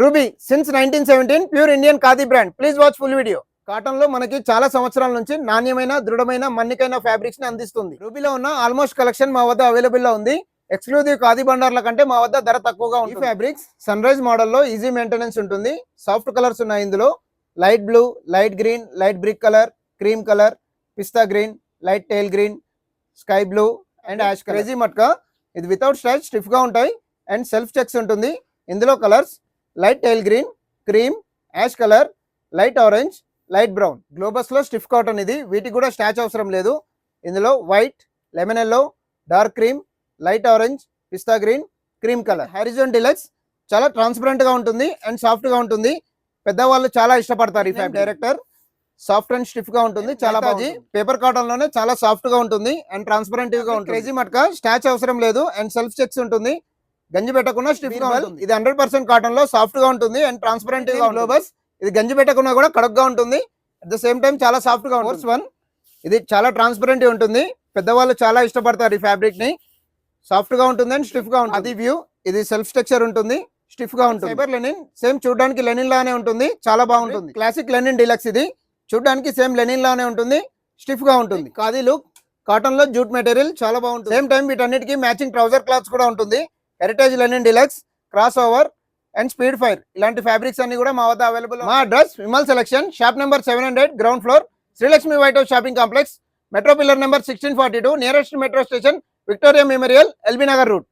Ruby since nineteen seventeen pure Indian khadi brand please watch full video కాటన్లో మనకి చాలా సంవత్సరాల నుంచి నాణ్యమైన దృఢమైన మన్నికైన ఫ్యాబ్రిక్స్ని అందిస్తుంది. రూబీలో ఉన్న ఆల్మోస్ట్ కలెక్షన్ మా వద్ద అవైలబుల్లో ఉంది. ఎక్స్క్లూజివ్ ఖాదీ బండార్ల కంటే మా వద్ద ధర తక్కువగా ఉంది ఫ్యాబ్రిక్స్ సన్ రైజ్ మోడల్లో ఈజీ మెయింటెనెన్స్ ఉంటుంది. సాఫ్ట్ కలర్స్ ఉన్నాయి ఇందులో. Light blue light green light brick colour cream colour pista green light tile green sky blue and ash crazy matka. ఇది వితౌట్ స్ట్రైచ్ స్టిఫ్గా ఉంటాయి. అండ్ సెల్ఫ్ చెక్స్ ఉంటుంది. ఇందులో colours light tile green cream ash colour light orange light brown. గ్లోబస్లో stiff cotton ఇది. వీటికి కూడా starch అవసరం లేదు. ఇందులో white lemon yellow dark cream light orange pista green cream colour. Horizon deluxe చాలా ట్రాన్స్పరెంట్గా ఉంటుంది అండ్ సాఫ్ట్గా ఉంటుంది. పెద్దవాళ్ళు చాలా ఇష్టపడతారు ఈ ఫ్యాబ్రిక్ డైరెక్టర్. సాఫ్ట్ అండ్ స్టిఫ్గా ఉంటుంది. చాలా బాజీ. పేపర్ కాటన్లోనే చాలా సాఫ్ట్గా ఉంటుంది అండ్ ట్రాన్స్పరెంట్గా ఉంటుంది. క్రేజీ మట్కా? స్టాచ్ అవసరం లేదు అండ్ సెల్ఫ్ చెక్స్ ఉంటుంది. గంజి పెట్టకుండా స్టిఫ్గా ఇది హండ్రెడ్ పర్సెంట్ కాటన్లో సాఫ్ట్గా ఉంటుంది అండ్ ట్రాన్స్పరెంట్గా ఇది గంజి పెట్టకుండా కూడా కడక్గా ఉంటుంది. అట్ ద సేమ్ టైం చాలా సాఫ్ట్గా ఉంటుంది. వన్ ఇది చాలా ట్రాన్స్పరెంట్ ఉంటుంది. పెద్దవాళ్ళు చాలా ఇష్టపడతారు ఈ ఫ్యాబ్రిక్ని. సాఫ్ట్గా ఉంటుంది అండ్ స్టిఫ్గా ఉంటుంది. అది వ్యూ ఇది సెల్ఫ్ స్ట్రక్చర్ ఉంటుంది. స్టిఫ్గా ఉంటుంది. ఫైబర్ లెనిన్ సేమ్ చూడడానికి లెనిన్ లానే ఉంటుంది. చాలా బాగుంటుంది. క్లాసిక్ లెనిన్ డిలక్స్ ఇది. చూడడానికి సేమ్ లెనిన్ లానే ఉంటుంది. స్టిఫ్గా ఉంటుంది. ఖాదీ లుక్ కాటన్లో జూట్ మెటీరియల్ చాలా బాగుంటుంది. సేమ్ టైం వీటన్నిటికీ మ్యాచింగ్ ట్రౌజర్ క్లాత్స్ కూడా ఉంటుంది. Heritage linen deluxe cross over and speed fire ఇలాంటి ఫ్యాబ్రిక్స్ అన్ని కూడా మా వద్ద అవైలబుల్ మా address Vimal selection shop number seven hundred ground floor Srilakshmi white house shopping complex metro pillar number sixteen forty two nearest metro station Victoria memorial LB Nagar route